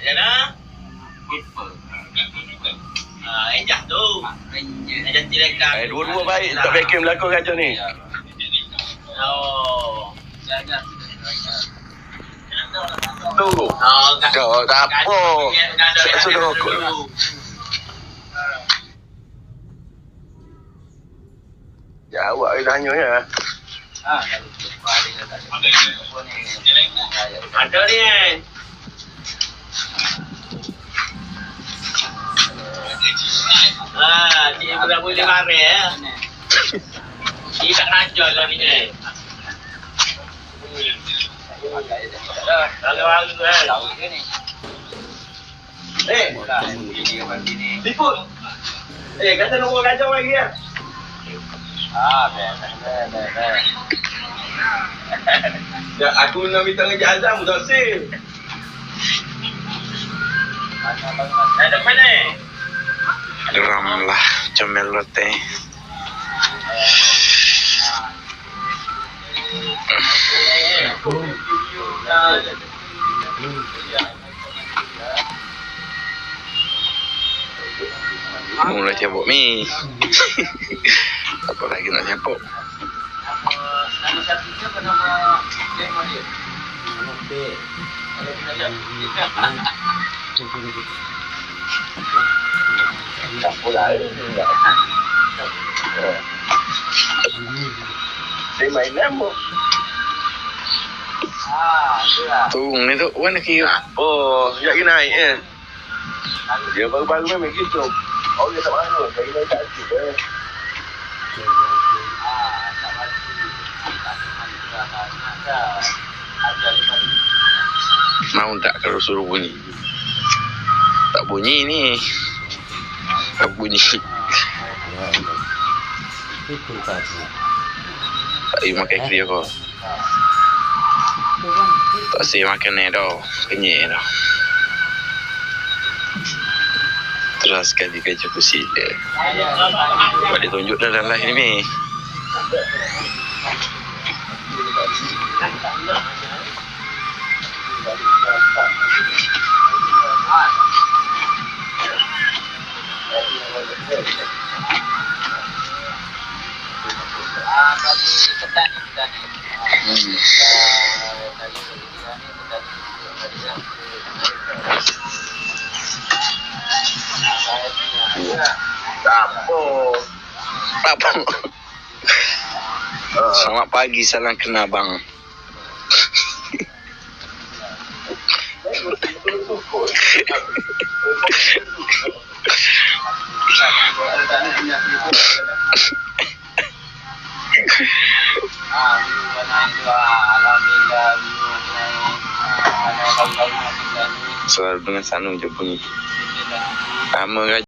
Ayan na. Ah, ejak tu. Ejak. Eh, dua-dua baik. Tak vacuum belakang kacau ni. Oh. Tunggu. Oh, tak. Tak, tak apa. Saya sudah rokok. Ya, awak tanya ya. Ada ni. Ah, cik budak boleh marah ya. Cik tak najol lah ni. Eh. Eh. Eh, kata nombor kacau lagi ya. Ya, aku nak minta ngejak azam tak sih. Mana? Lah comel lote. Mula cabut mi. Apa lagi nak cabut? Nama satunya apa nama demo dia? Tak pula. Dia main nama. Ah, tu lah. Tung ni tu wan ki. Oh, sekejap lagi naik eh. Dia baru-baru memang gitu. Oh, dia tak mana. Dia kena tak acik Mau tak kalau suruh bunyi? Tak bunyi ni. Tak bunyi. Tak boleh makan kiri aku. Tak saya makan ni dah. Kenyek dah. Terus sekali kerja kursi dia. Balik tunjuk dalam live ni. Apa. Apa? Ah. Selamat pagi, salam kenal bang. Soal dengan Sanu je bunyi. Lama kan